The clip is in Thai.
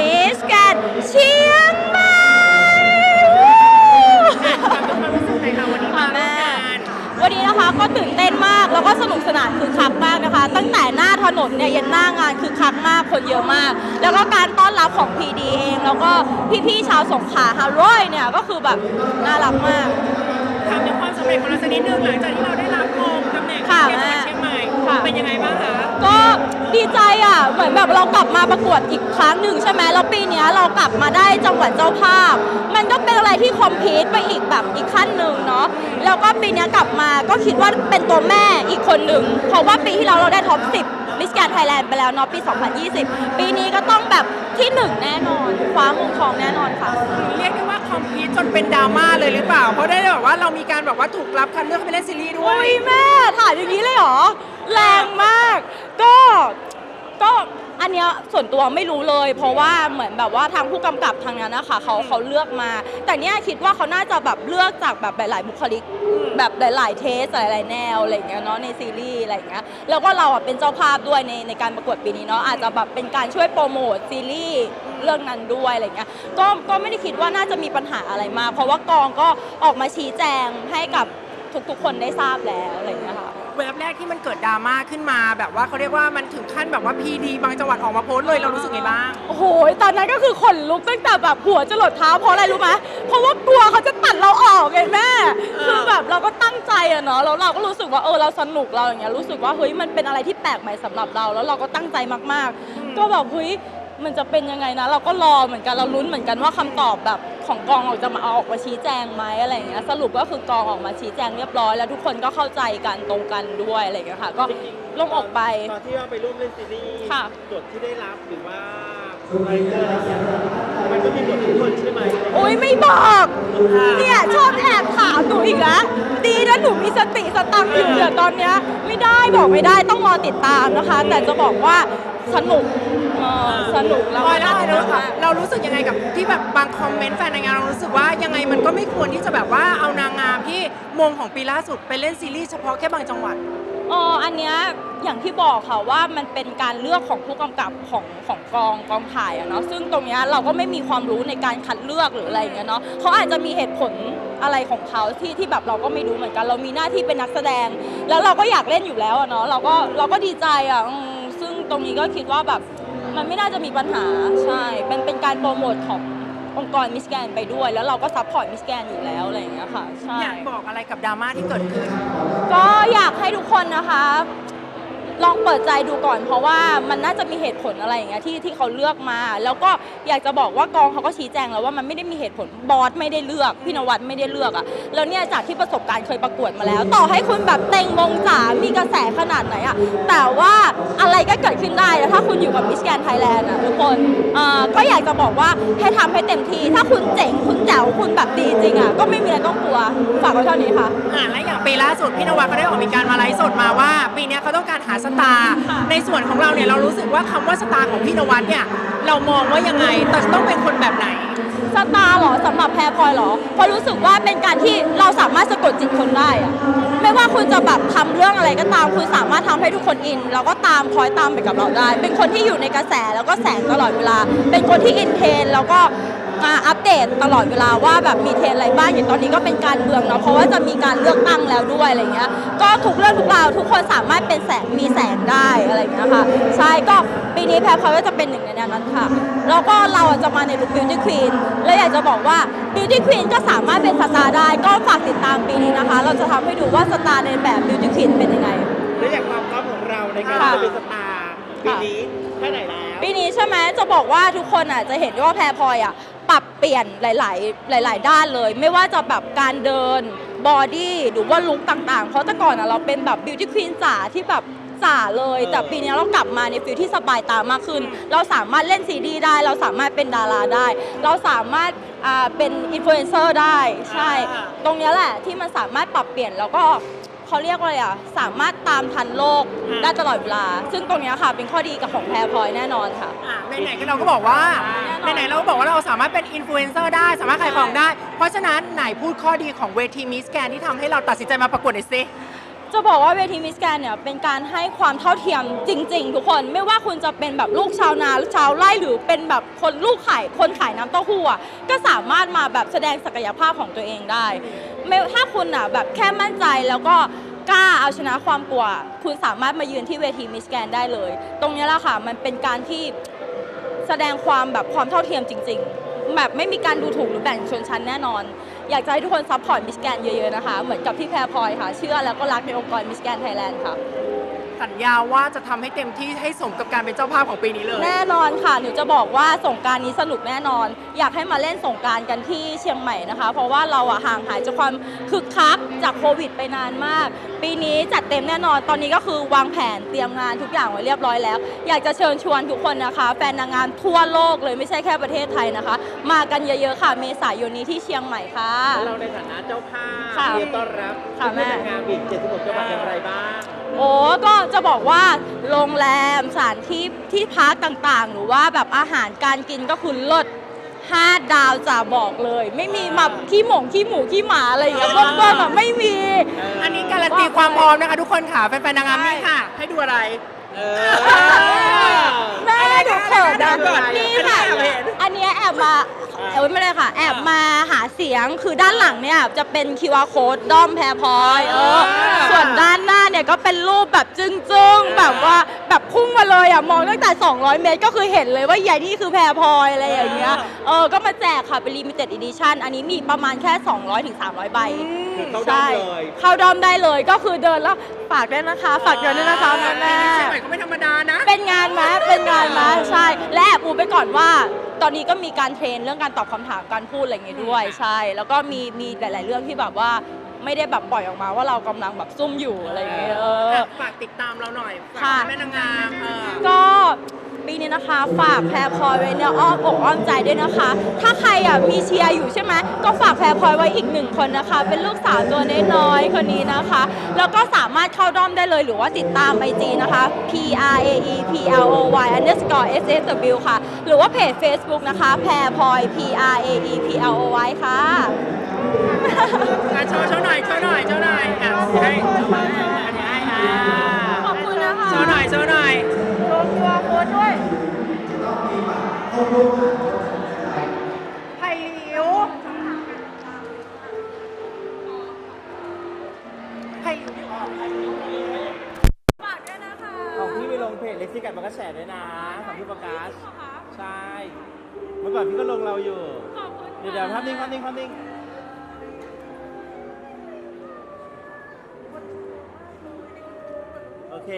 มิสแกนเชียงใหม่ถามถึงความรู้สึกหน่อยค่ะวันนี้มาร่วมงานวันนี้นะคะก็ตื่นเต้นมากแล้วก็สนุกสนานคือคักมากนะคะ ตั้งแต่หน้าถนนเนี่ยยันหน้างานคือคักมากคนเยอะมาก แล้วก็การต้อนรับของ PD เอง แล้วก็พี่ๆชาวสงขลาฮาร์รอยเนี่ยก็คือแบบน่ารักมากถามถึงความสำเร็จของเราสักนิดนึงหลังจากที่เราได้รับมงตำแหน่งค่ะเชียงใหม่ เชียงใหม่ค่ะเป็นยังไงบ้างคะก็ดีใจอะเหมือนแบบเรากลับมาประกวดอีกครั้งหนึ่งใช่ไหมแล้วปีเนี้ยเรากลับมาได้จังหวัดเจ้าภาพ มันก็เป็นอะไรที่คอมพีทไปอีกแบบอีกขั้นหนึ่งเนาะแล้วก็ปีเนี้ยกลับมาก็คิดว่าเป็นตัวแม่อีกคนหนึ่งเพราะว่าปีที่เราเราได้ท็อป10มิสแกนไทยแลนด์ไปแล้วเนาะปี 2020 ปีนี้ก็ต้องแบบที่หนึ่งแน่นอนคว้ามงทองแน่นอนค่ะ เรียกได้ว่าคอมพิวจนเป็นดราม่าเลยหรือเปล่า เพราะได้แบบว่าเรามีการแบบว่าถูกรับคัดเลือกให้ไปเล่นซีรีส์ด้วโอ้ยยแม่ ถ่ายอย่างนี้เลยเหรอ แรงมาก ก็ก็อันเนี้ยส่วนตัวไม่รู้เลย เพราะว่าเหมือนแบบว่าทางผู้กำกับทางนั้นนะคะเขาเขาเลือกมา แต่เนี้ยคิดว่าเขาน่าจะแบบเลือกจากแบบหลาย ๆ บุคลิก แบบหลาย ๆ เทสหลายๆแนวอะไรอย่างเงี้ยเนาะในซีรีส์อะไรอย่างเงี้ยแล้วก็เราอะเป็นเจ้าภาพด้วยในในการประกวดปีนี้เนาะอาจจะแบบเป็นการช่วยโปรโมทซีรีส์เรื่องนั้นด้วยอะไรเงี้ยก็ก็ไม่ได้คิดว่าน่าจะมีปัญหาอะไรมากเพราะว่ากองก็ออกมาชี้แจงให้กับ ทุกๆ คนได้ทราบแล้วอะไรอย่างเงี้ยค่ะ เว็บแรกที่มันเกิดดราม่าขึ้นมาแบบว่าเขาเรียกว่ามันถึงขั้นแบบว่าพีดีบางจังหวัดออกมาโพสต์เลยเรารู้สึกไงบ้าง โอ้โห ตอนนั้นก็คือขนลุกตั้งแต่แบบหัวจะหลดเท้าเพราะอะไรรู้ไหมเพราะว่ากลัวเขาจะตัดเราออกไงแม่ คือแบบเราก็ตั้งใจอะเนาะ แล้วเราก็รู้สึกว่าเออเราสนุกเราอย่างเงี้ยรู้สึกว่าเฮ้ยมันเป็นอะไรที่แปลกใหม่สำหรับเรา แล้วเราก็ตั้งใจมากๆ ก็แบบเฮ้ย มันจะเป็นยังไงนะ เราก็รอเหมือนกันเราลุ้นเหมือนกันว่าคำตอบแบบของกองออกจะมาเอาออกมาชี้แจงไหมอะไรอย่างเงี้ยสรุปก็คือกองออกมาชี้แจงเรียบร้อย แล้วทุกคนก็เข้าใจกันตรงกันด้วยอะไรอย่างเงี้ยค่ะก็โล่งออกไปตอนที่ว่าไปร่วมเล่นซีรีส์ค่ะบทที่ได้รับหรือว่า อะไรเงี้ยมันก็มีบททุกคนใช่ไหมโอ้ยไม่บอก เนี่ยชอบแอบถามหนูอีกแล้วดีนะหนูมีสติสตังค์อยู่เดี๋ยวตอนเนี้ยไม่ได้บอกไม่ได้ต้องรอติดตามนะคะ แต่จะบอกว่าสนุกเออสนุกแล้วพก็อได้น่าเราสนุกมากเรารู้สึกยังไงกับที่แบบบางคอมเมนต์แฟนนางงามเรารู้สึกว่ายังไงมันก็ไม่ควรที่จะแบบว่าเอานางงามที่มงของปีล่าสุดไปเล่นซีรีส์เฉพาะแค่บางจังหวัด เอออันเนี้ยอย่างที่บอกค่ะว่ามันเป็นการเลือกของผู้กำกับของของกองกองถ่ายอะเนาะซึ่งตรงเนี้ยเราก็ไม่มีความรู้ในการคัดเลือกหรืออะไรอย่างเงี้ยเนาะเขาอาจจะมีเหตุผลอะไรของเขาที่ที่แบบเราก็ไม่รู้เหมือนกัน เรามีหน้าที่เป็นนักแสดง แล้วเราก็อยากเล่นอยู่แล้วอะเนาะเราก็เราก็ดีใจอะอืมซึ่งตรงนี้ก็คิดว่าแบบมันไม่น่าจะมีปัญหาใช่เป็นเป็นการโปรโมทของ องค์กรมิสแกนไปด้วย แล้วเราก็ซัพพอร์ตมิสแกนอยู่แล้วอะไรอย่างเงี้ยค่ะใช่อยากบอกอะไรกับดราม่าที่เกิดขึ้น ก็อยากให้ทุกคนนะคะ ลองเปิดใจดูก่อน เพราะว่ามันน่าจะมีเหตุผลอะไรอย่างเงี้ยที่ที่เขาเลือกมา แล้วก็อยากจะบอกว่ากองเขาก็ชี้แจงแล้วว่ามันไม่ได้มีเหตุผลบอสไม่ได้เลือกพี่นวัดไม่ได้เลือกอะ่ะแล้วเนี่ยจากที่ประสบการณ์เคยประกวดมาแล้ว ต่อให้คุณแบบเต็งมงจ๋ามีกระแสขนาดไหนอะ่ะแต่ว่าอะไรก็เกิด ขึ้นได้แล้วถ้าคุณอยู่กับมิสแกนไทยแลนด์อะทุกคนอ่าก็อยากจะบอกว่าให้ทำให้เต็มที่ ถ้าคุณเจ๋งคุณแจ๋วคุณแบบดีจริงอะก็ไม่มีอะไรต้องกลัวฝากไว้เท่านี้ค่ะอ่าและอย่างปีล่าสุดพี่นวัดก็ได้ออกมีการมาไลฟ์สดมาว่า ปีเนี้ยเขาต้องการหาสตาร์ค่ะในส่วนของเราเนี่ยเรารู้สึกว่าคำว่าสตาร์ของพี่นวัดเนี่ยเรามองว่ายังไงแต่ต้องเป็นคนแบบไหน สตาร์เหรอสำหรับแพรพลอยเหรอเพราะรู้สึกว่าเป็นการที่เราสามารถสะกดจิตคนได้อะไม่ว่าคุณจะแบบทำเรื่องอะไรก็ตามคุณสามารถทำให้ทุกคนอิน แล้วก็ตามคอยตามไปกับเราได้ เป็นคนที่อยู่ในกระแสแล้วก็แสงตลอดเวลา เป็นคนที่อินเทนแล้วก็ มาอัปเดตตลอดเวลาว่าแบบมีเทรนด์อะไรบ้างอย่างตอนนี้ก็เป็นการเมืองเนาะเพราะว่าจะมีการเลือกตั้งแล้วด้วยอะไรเงี้ยก็ทุกเรื่องทุกราวทุกคนสามารถเป็นแสงมีแสงได้อะไรเงี้ยค่ะใช่ก็ปีนี้แพรพลอยก็จะเป็นหนึ่งในนั้นค่ะแล้วก็เราอะจะมาในลุค Beauty Queen แล้วอยากจะบอกว่า Beauty Queen ก็สามารถเป็นสตาร์ได้ก็ฝากติดตามปีนี้นะคะ เราจะทำให้ดูว่าสตาร์ในแบบ Beauty Queen เป็นยังไงและอย่างความพร้อมของเราในการค่ะจะเป็นสตาร์ปีนี้แค่ไหนแล้วปีนี้ใช่ไหมจะบอกว่าทุกคนอะจะเห็นว่าแพรพลอยอะ ปรับเปลี่ยนหลาย ๆ หลาย ๆ ด้านเลย ไม่ว่าจะแบบการเดินบอดี้หรือว่าลุคต่าง ๆ เพราะแต่ก่อนอะเราเป็นแบบ Beauty Queen จ๋าที่แบบจ๋าเลย แต่ปีนี้เรากลับมาในฟิลที่สบายตามากขึ้น เราสามารถเล่นซีดีได้ เราสามารถเป็นดาราได้ เราสามารถอ่าเป็นอินฟลูเอนเซอร์ได้ ใช่อ่าตรงเนี้ยแหละที่มันสามารถปรับเปลี่ยนแล้วก็ เขาเรียกว่าอะไรอะสามารถตามทันโลกได้ตลอดเวลา ซึ่งตรงเนี้ยค่ะเป็นข้อดีกับของแพรพลอยแน่นอนค่ะ อะไหนๆก็เราก็บอกว่าแน่นอน ไหนๆเราก็บอกว่าเราสามารถเป็นอินฟลูเอนเซอร์ได้ สามารถขายของได้ เพราะฉะนั้นไหนพูดข้อดีของเวทีมิสแกนที่ทำให้เราตัดสินใจมาประกวดหน่อยสิจะบอกว่าเวทีมิสแกนเนี่ยเป็นการให้ความเท่าเทียมจริง ๆ ทุกคนไม่ว่าคุณจะเป็นแบบลูกชาวนาชาวไร่หรือเป็นแบบคนลูกขายคนขายน้ำเต้าหู้อะก็สามารถมาแบบแสดงศักยภาพของตัวเองได้ ไม่ถ้าคุณอะแบบแค่มั่นใจแล้วก็กล้าเอาชนะความกลัว คุณสามารถมายืนที่เวทีมิสแกนได้เลย ตรงนี้แหละค่ะ มันเป็นการที่แสดงความแบบความเท่าเทียมจริง ๆ แบบไม่มีการดูถูกหรือแบ่งชนชั้นแน่นอน อยากจะให้ทุกคนซัพพอร์ตมิสแกนเยอะๆนะคะ เหมือนกับที่แพรพลอยค่ะ เชื่อแล้วก็รักในองค์กรมิสแกนไทยแลนด์ค่ะ สัญญาว่าจะทำให้เต็มที่ให้สมกับการเป็นเจ้าภาพของปีนี้เลย แน่นอนค่ะ หนูจะบอกว่าสงกรารนี้สนุกแน่นอน อยากให้มาเล่นสงกรารกันที่เชียงใหม่นะคะ เพราะว่าเราอะห่างหายจากความคึกคักจากโควิดไปนานมาก ปีนี้จัดเต็มแน่นอน ตอนนี้ก็คือวางแผนเตรียมงานทุกอย่างไว้เรียบร้อยแล้ว อยากจะเชิญชวนทุกคนนะคะ แฟนนางงามทั่วโลกเลยไม่ใช่แค่ประเทศไทยนะคะ มากันเยอะๆค่ะ เมษายนนี้ที่เชียงใหม่ค่ะ เราในฐานะเจ้าภาพค่ะเตรียมต้อนรับค่ะแม่เพื่อนนางงามอีก76จังหวัดอย่างไรบ้างโอ้ก็จะบอกว่าโรงแรมสถานที่ที่พักต่างๆ หรือว่าแบบอาหารการกินก็คือเลิศห้าดาวจะบอกเลย ไม่มีมาขี้หมงขี้หมูขี้หมาอะไรอย่างเงี้ยเบิ้มๆอะไม่มีอันนี้การันตีความพร้อมนะคะทุกคนค่ะแฟนๆนางงามนี่ค่ะ ให้ดูอะไร เออ แม่ดูเขินนะก่อนนี่ค่ะ อันนี้แอบเห็นอันเนี้ยแอบมาเอ้ยไม่เลยค่ะ แอบมาหาเสียงคือด้านหลังเนี่ยจะเป็น QR code ด้อมแพรพลอยเออส่วนด้านหน้าเนี่ยก็เป็นรูปแบบจึ้งๆ แบบว่าแบบพุ่งมาเลยอะมองตั้งแต่ 200 เมตรก็คือเห็นเลยว่าใหญ่นี่คือแพรพลอยอะไรอย่างเงี้ยเออก็มาแจกค่ะเป็น limited edition อันนี้มีประมาณแค่200ถึง300ใบคือเข้าด้อมเลย เข้าดอมได้เลยก็คือเดินแล้วฝากด้วยนะคะ ฝากเดินด้วยนะคะแม่แม่เชียงใหม่ก็ไม่ธรรมดานะ เป็นงานไหมเป็นงานไหมใช่ และแอบปูไปก่อนว่า ตอนนี้ก็มีการเทรนเรื่องการตอบคำถามการพูดอะไรอย่างงี้ด้วยใช่ แล้วก็มีมีหลาย ๆ เรื่องที่แบบว่าไม่ได้แบบปล่อยออกมาว่าเรากำลังแบบซุ่มอยู่อะไรอย่างเงี้ยเออฝากติดตามเราหน่อยฝากค่ะแม่นางงามเออก็ปี นะคะ ฝากแพรพลอยไว้ในอ้อมอกอ้อมใจด้วยนะคะ ถ้าใครอะมีเชียร์อยู่ใช่ไหมก็ฝากแพรพลอยไว้อีกหนึ่งคนนะคะ เป็นลูกสาวตัวน้อยๆคนนี้นะคะ แล้วก็สามารถเข้าด้อมได้เลยหรือว่าติดตามไอจีนะคะ P R A E P L O Y underscore S S W ค่ะ หรือว่าเพจ Facebook นะคะ แพรพลอย P R A E P L O Y ค่ะโชว์โชว์หน่อยโชว์หน่อยโชว์หน่อยอะให้อันนี้ให้อ่าขอบคุณนะคะโชว์หน่อยโชว์หน่อยโชว์ตัวโค้ดด้วย ไผ่หลิวไผ่หลิวฝากด้วยนะคะของพี่ไปลงเพจเล็กซี่กันมันก็แชร์ด้วยนะของพี่ประกาศใช่ เมื่อก่อนพี่ก็ลงเราอยู่ ขอบคุณเดี๋ยวเดี๋ยวภาพนิ่งภาพนิ่งภาพนิ่งโอเค